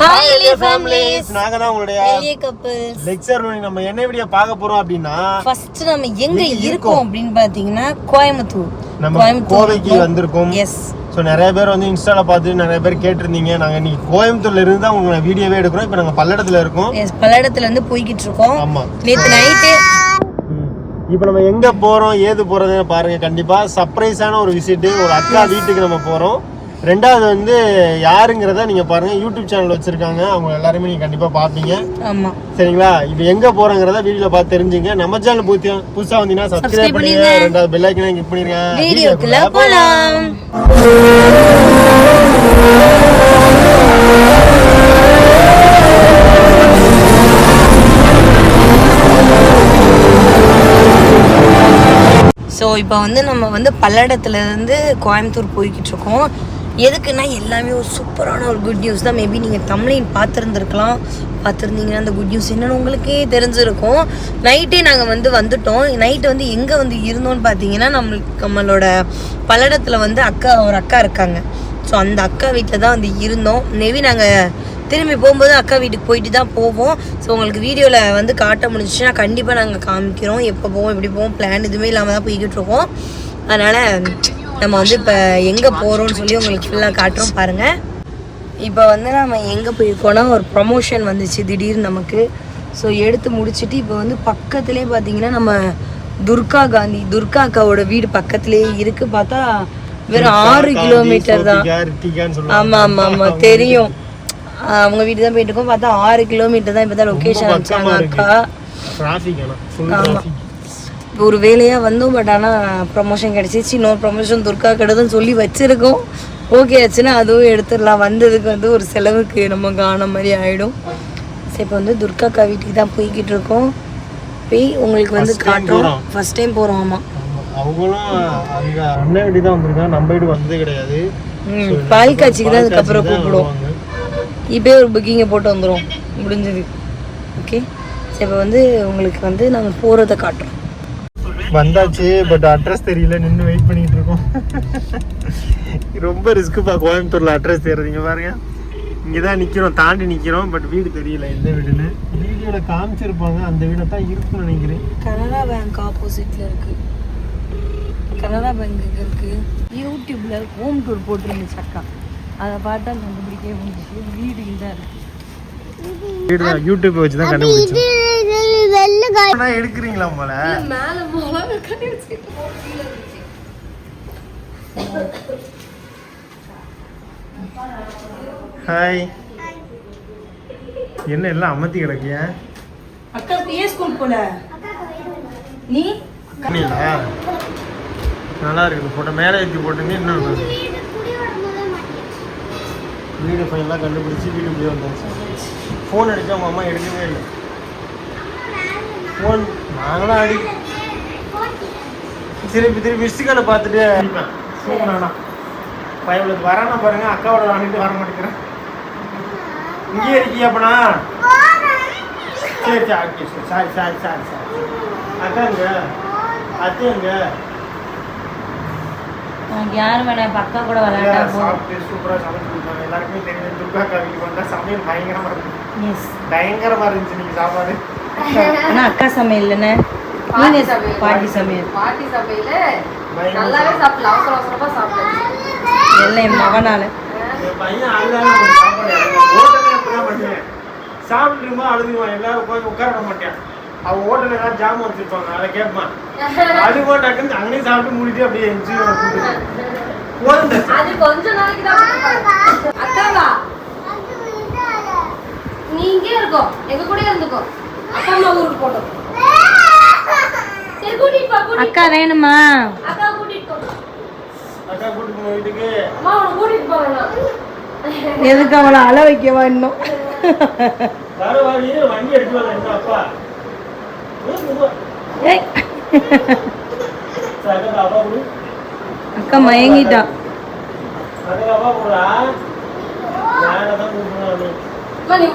Hi எலிய families families நாங்க தான் உங்களுடைய எலிய கப்பிள்ஸ் லெக்சர் நம்ம என்ன வீடியோ பார்க்க போறோம் அப்படின்னா ஃபர்ஸ்ட் நம்ம எங்க இருக்கோம் அப்படின்னு பாத்தீங்கன்னா கோயம்புத்தூர். நம்ம கோவைக்கு வந்திருக்கோம். எஸ் ஸோ நிறைய பேர் வந்து இன்ஸ்டால பார்த்து நிறைய பேர் கேட்டிருந்தீங்க. நாங்க இன்னைக்கு கோயம்புத்தூர்ல இருந்து தான் உங்களுக்கு வீடியோவே எடுக்கிறோம். இப்போ நாங்க பல்லடத்துல இருக்கோம். எஸ் பல்லடத்துல இருந்து போய்கிட்டு இருக்கோம். ஆமா. நேத்து நைட்டு இப்போ நம்ம எங்க போறோம் ஏது போறதுன்னு பாருங்க. கண்டிப்பா சர்ப்ரைஸான ஒரு விசிட் ஒரு அக்கா வீட்டுக்கு நம்ம போறோம். ரெண்டாவது வந்து யாருங்கிறத நீங்க பாருங்க. யூடியூப் சேனல் வச்சிருக்காங்க. அவங்க எல்லாருமே நீங்க கண்டிப்பா பாப்பீங்க ஆமா. சரிங்களா? இப்போ எங்க போறோங்கிறத வீடியோல பார்த்து தெரிஞ்சுங்க. நம்ம சேனல் புதுசா புதுசா வந்தீங்கன்னா சப்ஸ்கிரைப் பண்ணுங்க. ரெண்டாவது பெல் ஐக்கனை கிளிக் பண்ணிருங்க. வீடியோக்குள்ள போலாம். ஸோ இப்போ வந்து நம்ம வந்து பல்லடத்துல இருந்து கோயம்புத்தூர் போய்கிட்டு இருக்கோம். எதுக்குன்னா எல்லாமே ஒரு சூப்பரான ஒரு குட் நியூஸ் தான். மேபி நீங்கள் தமிழையும் பார்த்துருந்துருக்கலாம். பார்த்துருந்தீங்கன்னா அந்த குட் நியூஸ் என்னன்னு உங்களுக்கே தெரிஞ்சிருக்கும். நைட்டே நாங்கள் வந்து வந்துட்டோம். நைட்டு வந்து எங்கே வந்து இருந்தோம்னு பார்த்தீங்கன்னா நம்மளுக்கு நம்மளோட பல்லடத்தில் வந்து அக்கா ஒரு அக்கா இருக்காங்க. ஸோ அந்த அக்கா வீட்டில் தான் வந்து இருந்தோம். மேபி நாங்கள் திரும்பி போகும்போது அக்கா வீட்டுக்கு போயிட்டு தான் போவோம். ஸோ உங்களுக்கு வீடியோவில் வந்து காட்ட முடிஞ்சுச்சுன்னா கண்டிப்பாக நாங்கள் காமிக்கிறோம். எப்போ போவோம் எப்படி போவோம் பிளான் எதுவுமே இல்லாமல் தான் போய்கிட்டு இருக்கோம். அதனால் நம்ம வந்து இப்போ எங்கே போகிறோம்னு சொல்லி உங்களுக்கு ஃபுல்லாக காட்டுறோம் பாருங்கள் இப்போ வந்து நம்ம எங்கே போயிருக்கோம்னா ஒரு ப்ரமோஷன் வந்துச்சு திடீர்னு நமக்கு. ஸோ எடுத்து முடிச்சுட்டு இப்போ வந்து பக்கத்துலேயே பார்த்தீங்கன்னா நம்ம துர்கா காந்தி துர்கா அக்காவோட வீடு பக்கத்துலேயே இருக்குது பார்த்தா வெறும் ஆறு கிலோமீட்டர் தான். ரித்திகான்னு சொல்லுவாங்க. ஆமா ஆமா ஆமா. தெரியும். அவங்க வீடு தான் போயிட்டு இருக்கோம். பார்த்தா ஆறு கிலோமீட்டர் தான் இப்பதான் லொகேஷன் பக்கமா அனுப்பிச்சாங்க. அக்கா. டிராஃபிக் ஆனா ஃபுல் ஆமா. டிராஃபிக் இப்போ ஒரு வேலையா வந்தோம் பட் ஆனா ப்ரமோஷன் கிடைச்சிச்சு. இன்னொரு ப்ரமோஷன் துர்கா கிட்டதும் சொல்லி வச்சிருக்கோம். ஓகே ஆச்சுன்னா அதுவும் எடுத்துடலாம். வந்ததுக்கு வந்து ஒரு செலவுக்கு நம்ம காண மாதிரி ஆயிடும். சரி இப்போ வந்து துர்கா அக்கா வீட்டுக்கு தான் போய்கிட்டு இருக்கோம். போய் உங்களுக்கு வந்து காட்டுறோம். போறோம். ஃபர்ஸ்ட் டைம் போறோம் ஆமா. ஆமா. அவங்களும் அங்க அண்ணன் வீடு தான் வந்திருக்காங்க. நம்ம வீடு வந்ததே கிடையாது. பால் காட்சிக்கு தான் அதுக்கப்புறம் கூப்பிடுவோம். இப்போயே ஒரு புக்கிங்கை போட்டு வந்துடும் முடிஞ்சது. ஓகே சரி இப்போ வந்து உங்களுக்கு வந்து நாங்கள் போகிறத காட்டுறோம். வந்தாச்சு பட் அட்ரஸ் தெரியல நின்று வெயிட் பண்ணிட்டு இருக்கோம். ரொம்ப ரிஸ்க்குப்பா கோயம்புத்தூர்ல அட்ரஸ் தெரியுறீங்க பாருங்க. இங்கே தான் நிற்கிறோம் தாண்டி நிற்கிறோம் பட் வீடு தெரியல எந்த வீடுன்னு. வீடியோவில் காமிச்சிருப்பாங்க அந்த வீடை தான் இருக்குன்னு நினைக்கிறேன். கனரா பேங்க் ஆப்போசிட்டில் இருக்கு. கனரா பேங்க் இங்கே இருக்கு. யூடியூப்ல ஹோம் டூர் போட்டிருந்துச்சு அக்கா. அதை பார்த்தா கண்டுபிடிக்கவே முடிஞ்சிச்சு வீடு தான் இருக்கு. வீடு தான் யூடியூப் வச்சு தான் கண்டுபிடிச்சோம். ஆனா எடுக்கிறீங்களா போல மேலே போகலாம் ஹாய் என்ன எல்லாம் அமர்த்தி கிடக்கிய? அக்கா பிஏ ஸ்கூல் போல. நீ? இல்லையா நல்லா இருக்குது போட்டோ மேலே ஏற்றி போட்டுங்க இன்னும். வீடு ஃபைனலாக கண்டுபிடிச்சி வீடு இப்படியே வந்தாச்சு. ஃபோன் அடிச்சா உங்கள் அம்மா எடுக்கவே இல்லை. ஃபோன் நாங்களாம் அடி. திருப்பி திருப்பி மிஸ்டுக்கால பார்த்துட்டு. வேணாம் பையனுக்கு வரானா பாருங்க அக்காவோட வாங்கிட்டு வர மாட்டேங்கிறேன். இங்கேயே இருக்கியா அப்பனா? சரி சரி okay sorry sorry sorry sorry அக்காங்க அத்தைங்க உனக்கு யார் வேணாம் அக்கா கூட விளையாண்டா போதும் சாப்பிட்டு சூப்பராக சமைச்சு கொடுத்தாங்க. எல்லாருக்குமே தெரியும் துர்கா அக்கா வீட்டுக்கு வந்தால் சமையல் பயங்கரமாக இருந்துச்சு. பயங்கரமாக இருந்துச்சு நீங்கள் சாப்பாடு. ஆனா அக்கா சமையல் இல்லைண்ணே. நீங்க பாட்டி சமையல். பாட்டி சமையல. நல்லாவே சாப்பிடல. அவசர அவசரமா சாப்பிட்டேன். எல்லாம் என் மகனால. சாப்பிட்டுருமா அழுதுவான் எல்லாரும் உட்காந்து உட்கார மாட்டேன். அவன் ஹோட்டல்ல ஏதாவது ஜாமான் வச்சிருப்பாங்க அதை கேட்பான். அழுவா டக்குன்னு அங்கேயும் சாப்பிட்டு மூடிட்டு அப்படியே போதும் அது கொஞ்ச நாளைக்கு தான். அக்காவா? நீ இங்கே இருக்கோ. எங்க கூட இருந்துக்கோ. அக்கா வேணுமா. அக்கா கூட்டிட்டு போ. அக்கா கூட்டு போன வீட்டுக்கு. அம்மா உன்னை கூட்டிட்டு போறேன் எதுக்கு அவளை அழ வைக்கவா இன்னும்? அக்கா அப்பா. கொடு. அக்கா மயங்கிட்டா.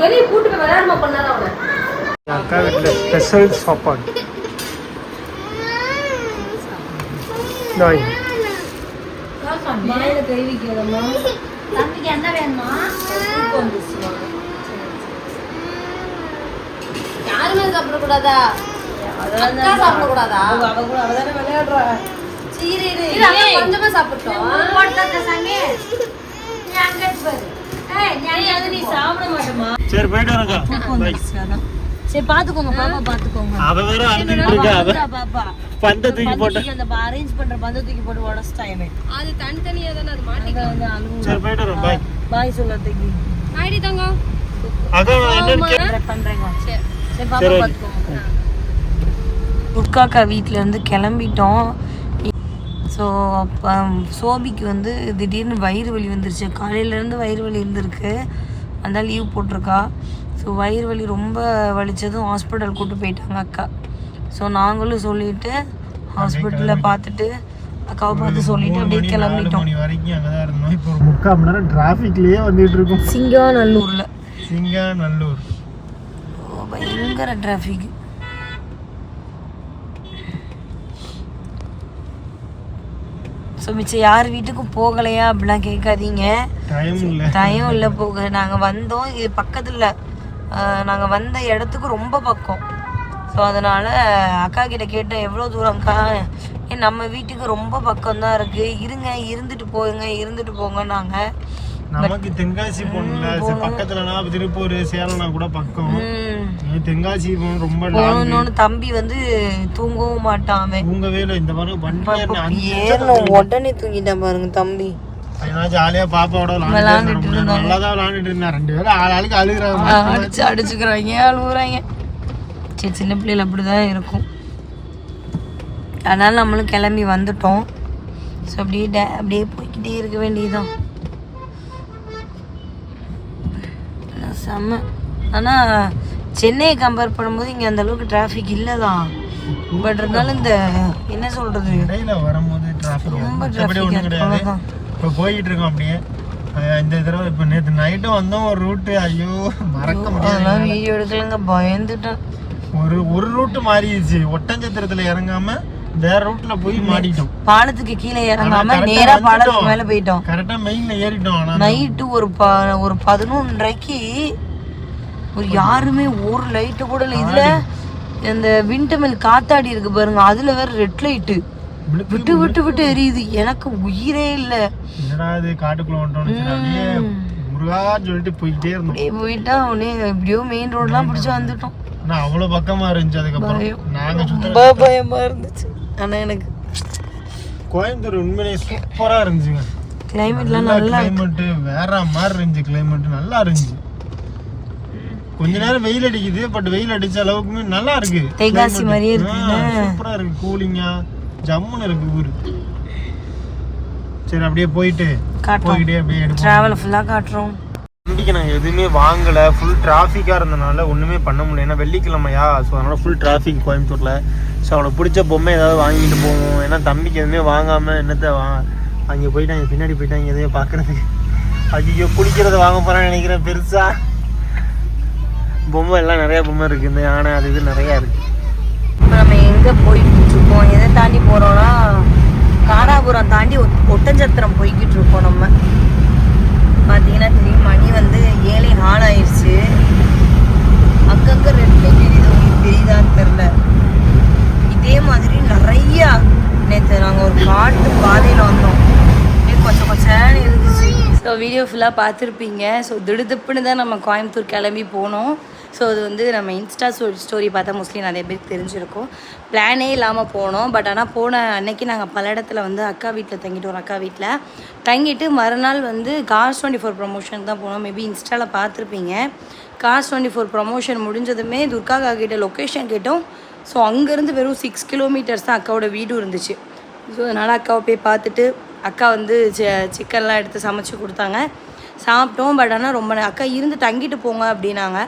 வெளியே கூட்டு விளையாடுமா பண்ணாத அவனை? அக்கா வீட்டில் ஸ்பெஷல் சாப்பாடு. நாய் யாருமே சாப்பிடக்கூடாதா? சாப்பிடக்கூடாதா? அவ கூட அவ தானே விளையாடுறா. சீரி கொஞ்சமா சாப்பிட்டோம் போயிட்டு வரேங்க்கா Bye. சரி பாத்துக்கோங்க பாப்பா பாத்துக்கோங்க. அவ வேற அழுதுகிட்டு இருக்கா அவ வந்துடா பாப்பா. பந்த தூக்கி போட்ட. பந்து அந்த அரேஞ்ச் பண்ற பந்த தூக்கி போட்டு உடச்சிட்டாயமே அது தனித்தனியா தானே அது மாட்டி அங்க வந்து அழுகு சரி போயிட்டு பாய் பாய் சொல்லத்துக்கு ஆயிடி தங்கம். அக்கா என்னன்னு கே- பண்றேங்க. சரி. சரி பாப்பா பாத்துக்கோங்க. துர்காக்கா வீட்ல இருந்து கிளம்பிட்டோம். ஸோ அப்போ சோபிக்கு வந்து திடீர்னு வயிறு வலி வந்துருச்சு. காலையிலேருந்து வயிறு வலி இருந்திருக்கு. அந்த லீவ் போட்டிருக்கா. ஸோ வயிறு வலி ரொம்ப வலிச்சதும் ஹாஸ்பிட்டல் கூட்டு போயிட்டாங்க அக்கா. ஸோ நாங்களும் சொல்லிட்டு ஹாஸ்பிட்டலில் பார்த்துட்டு அக்காவை பார்த்து சொல்லிட்டு அப்படியே கிளம்பிட்டோம். இப்போ ஒரு முக்கால் மணி நேரம் டிராஃபிக்லயே வந்துட்டு இருக்கோம். சிங்காநல்லூரில். சிங்காநல்லூர். பயங்கர டிராஃபிக் ஸோ மிச்சம் யார் வீட்டுக்கும் போகலையா அப்படிலாம் கேட்காதீங்க. டைம் இல்லை. போக. நாங்கள் வந்தோம். இது பக்கத்தில். நாங்கள் வந்த இடத்துக்கு ரொம்ப பக்கம். ஸோ அதனால் அக்கா கிட்ட கேட்டேன் எவ்வளோ தூரம்க்கா ஏன் நம்ம வீட்டுக்கு ரொம்ப பக்கம் தான் இருக்குது இருங்க இருந்துட்டு போங்க இருந்துட்டு போங்கன்னாங்க. நமக்கு தென்காசி போகணும்ல. பக்கத்துலனா திருப்பூர் சேலம்னா கூட பக்கம். தென்காசி போகணும் ரொம்ப லாங் தம்பி வந்து தூங்கவும் மாட்டான் உங்கவே இல்லை. இந்த மாதிரி ஏறணும் உடனே தூங்கிட்டான் பாருங்க தம்பி. நான் ஜாலியா பாப்பாவோட விளாண்டுட்டு இருந்தேன் நல்லா தான் இருந்தேன் ரெண்டு பேரும் ஆள் ஆளுக்கு அழுகுறாங்க. அடிச்சு அடிச்சுக்கிறாங்க. அழுகுறாங்க சரி சின்ன பிள்ளைகள் அப்படிதான் இருக்கும். அதனால நம்மளும் கிளம்பி வந்துட்டோம். ஸோ அப்படியே டே அப்படியே போய்க்கிட்டே இருக்க வேண்டியதுதான். செம்ம. ஆனால் சென்னையை கம்பேர் பண்ணும்போது இங்கே அந்த அளவுக்கு டிராஃபிக் இல்லை தான் பட் இருந்தாலும் இந்த என்ன சொல்கிறது வரும்போது டிராஃபிக் ரொம்ப இப்போ போயிட்டு இருக்கோம் அப்படியே இந்த தடவை இப்போ நேற்று நைட்டும் வந்தோம் ஒரு ரூட்டு ஐயோ மறக்க முடியாது வீடியோ எடுக்கலங்க பயந்துட்டேன். ஒரு ஒரு ரூட்டு மாறிடுச்சு. ஒட்டஞ்சத்திரத்துல இறங்காம வேற ரூட்ல போய் மாட்டிட்டோம் பாலத்துக்கு கீழே இறங்காம நேரா. பாலத்துக்கு மேலே போயிட்டோம். கரெக்டா மெயின்ல ஏறிட்டோம் நைட்டு ஒரு ஒரு பதினொன்றரைக்கு ஒரு யாருமே ஒரு லைட்டு கூட இல்லை. இதுல இந்த விண்டமில் காத்தாடி இருக்கு பாருங்க அதுல வேற ரெட் லைட்டு விட்டு விட்டு விட்டு எரியுது. எனக்கு உயிரே இல்லை. என்னடா இது காட்டுக்குள்ள அப்படியே முருகான்னு சொல்லிட்டு போய்கிட்டே இருந்தோம். போயிட்டா உடனே எப்படியோ மெயின் ரோடெலாம் பிடிச்சி வந்துட்டோம். ஆனா அவ்வளவு பக்கமா இருந்துச்சு அதுக்கப்புறம். பயம். நாங்க சுத்த ரொம்ப பயமா இருந்துச்சு. ஆனா எனக்கு கோயம்புத்தூர் உண்மையிலேயே சூப்பரா இருந்துச்சுங்க. கிளைமேட்லாம் நல்லா கிளைமேட் வேற மாதிரி இருந்துச்சு கிளைமேட் நல்லா இருந்துச்சு. கொஞ்ச நேரம் வெயில் அடிக்குது பட் வெயில் அடிச்ச அளவுக்குமே நல்லா இருக்கு. climate. மாதிரியே ஆ, இருக்குல்ல? சூப்பரா இருக்கு. கூலிங்கா ஜம்முன்னு இருக்கு ஊரு. சரி அப்படியே போயிட்டு போய்கிட்டே அப்படியே டிராவலை ஃபுல்லாக காட்டுறோம். வண்டிக்கு நாங்கள் எதுவுமே வாங்கலை. ஃபுல் டிராஃபிக்காக இருந்தனால ஒன்றுமே பண்ண முடியல. ஏன்னா வெள்ளிக்கிழமையா ஸோ அதனால் ஃபுல் டிராஃபிக் கோயம்புத்தூரில். ஸோ அவனுக்கு பிடிச்ச பொம்மை ஏதாவது வாங்கிட்டு போவோம். ஏன்னா தம்பிக்கு எதுவுமே வாங்காமல் என்னத்தை வா அங்கே போயிட்டாங்க. பின்னாடி போயிட்டாங்க. எதையும் பார்க்குறதுக்கு ஐயோ குளிக்கிறத வாங்க போகிறான்னு நினைக்கிறேன் பெருசாக பொம்மை எல்லாம் நிறைய பொம்மை இருக்குது இந்த யானை அது இது நிறையா இருக்குது நம்ம எங்கே போய்கிட்டு இருக்கோம் எதை தாண்டி போகிறோம்னா காராபுரம் தாண்டி ஒட்டஞ்சத்திரம் போய்கிட்டு இருக்கோம் நம்ம. பார்த்தீங்கன்னா தெரியும் மணி வந்து ஏழை ஹால் ஆயிடுச்சு அங்கங்கே ரெட் லைட் எரியுது உங்களுக்கு தெரியுதான்னு தெரில இதே மாதிரி நிறையா நேற்று நாங்கள் ஒரு காட்டு பாதையில் வந்தோம். கொஞ்சம் கொஞ்சம் இருந்துச்சு. ஸோ வீடியோ ஃபுல்லாக பார்த்துருப்பீங்க. ஸோ திடுதிப்புன்னு தான் நம்ம கோயம்புத்தூர் கிளம்பி போனோம். ஸோ அது வந்து நம்ம இன்ஸ்டா ஸ்டோரி பார்த்தா மோஸ்ட்லி நிறைய பேருக்கு தெரிஞ்சிருக்கும். பிளானே இல்லாமல் போனோம். பட் ஆனால் போன அன்னைக்கு நாங்கள் பல இடத்துல வந்து அக்கா வீட்டில் தங்கிட்டு ஒரு அக்கா வீட்டில் தங்கிட்டு மறுநாள் வந்து கார் டுவெண்ட்டி ஃபோர் ப்ரொமோஷன் தான் போனோம். மேபி இன்ஸ்டாவில் பார்த்துருப்பீங்க. கார் டுவெண்ட்டி ஃபோர் ப்ரொமோஷன் முடிஞ்சதுமே துர்கா கிட்ட லொக்கேஷன் கேட்டோம். ஸோ அங்கேருந்து வெறும் சிக்ஸ் கிலோமீட்டர்ஸ் தான் அக்காவோட வீடும் இருந்துச்சு. ஸோ அதனால் அக்காவை போய் பார்த்துட்டு அக்கா வந்து சிக்கன்லாம் எடுத்து சமைச்சு கொடுத்தாங்க. சாப்பிட்டோம். பட் ஆனால் ரொம்ப அக்கா இருந்து தங்கிட்டு போங்க அப்படின்னாங்க.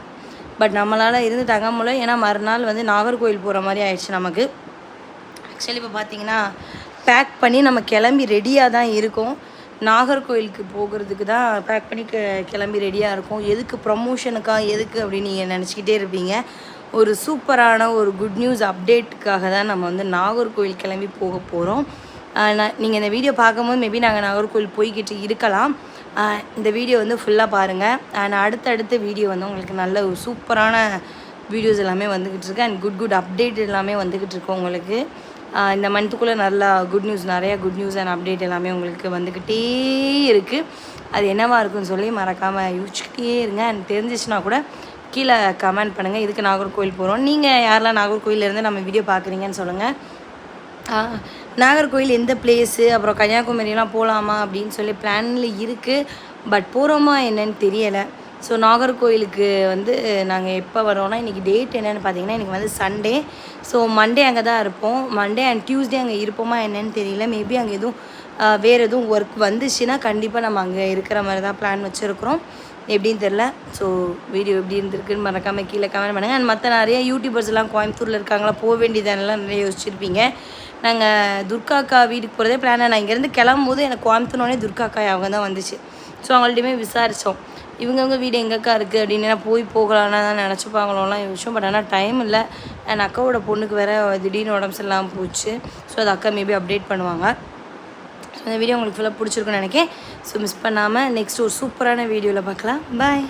பட் நம்மளால் இருந்து தங்க முடியல. ஏன்னா மறுநாள் வந்து நாகர்கோவில் போகிற மாதிரி ஆயிடுச்சு நமக்கு. ஆக்சுவலி இப்போ பார்த்தீங்கன்னா பேக் பண்ணி நம்ம கிளம்பி ரெடியாக தான் இருக்கோம். நாகர்கோயிலுக்கு போகிறதுக்கு தான் பேக் பண்ணி கிளம்பி ரெடியாக இருக்கும். எதுக்கு ப்ரமோஷனுக்கா எதுக்கு அப்படின்னு நீங்கள் நினச்சிக்கிட்டே இருப்பீங்க. ஒரு சூப்பரான ஒரு குட் நியூஸ் அப்டேட்டுக்காக தான் நம்ம வந்து நாகர்கோவில் கிளம்பி போக போகிறோம் நீங்கள் இந்த வீடியோ பார்க்கும்போது மேபி நாங்கள் நாகர்கோவில் போய்கிட்டு இருக்கலாம். இந்த வீடியோ வந்து ஃபுல்லாக பாருங்கள் அண்ட் அடுத்தடுத்த வீடியோ வந்து உங்களுக்கு நல்ல ஒரு சூப்பரான வீடியோஸ் எல்லாமே வந்துக்கிட்டு இருக்கு. அண்ட் குட் குட் அப்டேட் எல்லாமே வந்துக்கிட்டு இருக்கு உங்களுக்கு. இந்த மந்த்துக்குள்ளே நல்லா குட் நியூஸ் நிறையா குட் நியூஸ் அண்ட் அப்டேட் எல்லாமே உங்களுக்கு வந்துக்கிட்டே இருக்குது அது என்னவாக இருக்குன்னு சொல்லி மறக்காமல் யோசிச்சுக்கிட்டே இருங்க. அண்ட் தெரிஞ்சிச்சுன்னா கூட கீழே கமெண்ட் பண்ணுங்கள் இதுக்கு நாகர்கோவில் போகிறோம் நீங்கள் யாரெல்லாம் நாகர்கோவிலேருந்து நம்ம வீடியோ பார்க்குறீங்கன்னு சொல்லுங்கள் நாகர்கோவில் எந்த பிளேஸு அப்புறம் கன்னியாகுமரியெல்லாம் போகலாமா அப்படின்னு சொல்லி பிளானில் இருக்குது பட் போகிறோமா என்னன்னு தெரியலை. ஸோ நாகர்கோயிலுக்கு வந்து நாங்கள் எப்போ வரோம்னா இன்றைக்கி டேட் என்னென்னு பார்த்தீங்கன்னா இன்றைக்கி வந்து சண்டே ஸோ மண்டே அங்கே தான் இருப்போம். மண்டே அண்ட் டியூஸ்டே அங்கே இருப்போமா என்னன்னு தெரியல. மேபி அங்கே எதுவும் வேறு எதுவும் ஒர்க் வந்துச்சுன்னா கண்டிப்பாக நம்ம அங்கே இருக்கிற மாதிரி தான் பிளான் வச்சுருக்குறோம். எப்படின்னு தெரில ஸோ வீடியோ எப்படி இருந்திருக்குன்னு மறக்காமல் கீழே கமெண்ட் பண்ணுங்கள் அண்ட் மற்ற நிறைய யூடியூபர்ஸ்லாம் கோயம்புத்தூரில் இருக்காங்களா போக வேண்டியதானெல்லாம் நிறைய யோசிச்சிருப்பீங்க. நாங்கள் துர்காக்கா வீட்டுக்கு போகிறதே பிளான் நான் இங்கேருந்து கிளம்பும்போது எனக்கு கோயம்புத்தூர்னோடனே துர்காக்கா அவங்க தான் வந்துச்சு. ஸோ அவங்கள்ட்டையுமே விசாரித்தோம். இவங்கவுங்க வீடு எங்கக்கா இருக்குது அப்படின்னு. போய் போகலான்னு தான் நினச்சிப்பாங்களோலாம் விஷயம் பட் ஆனால் டைம் இல்லை. என் அக்காவோட பொண்ணுக்கு வேறு திடீர்னு உடம்பு சரியில்லாமல் போச்சு. ஸோ அது அக்கா மேபி அப்டேட் பண்ணுவாங்க. ஸோ இந்த வீடியோ உங்களுக்கு ஃபுல்லாக பிடிச்சிருக்குன்னு நினைக்கிறேன் ஸோ மிஸ் பண்ணாமல் நெக்ஸ்ட் ஒரு சூப்பரான வீடியோவில் பார்க்கலாம். பாய்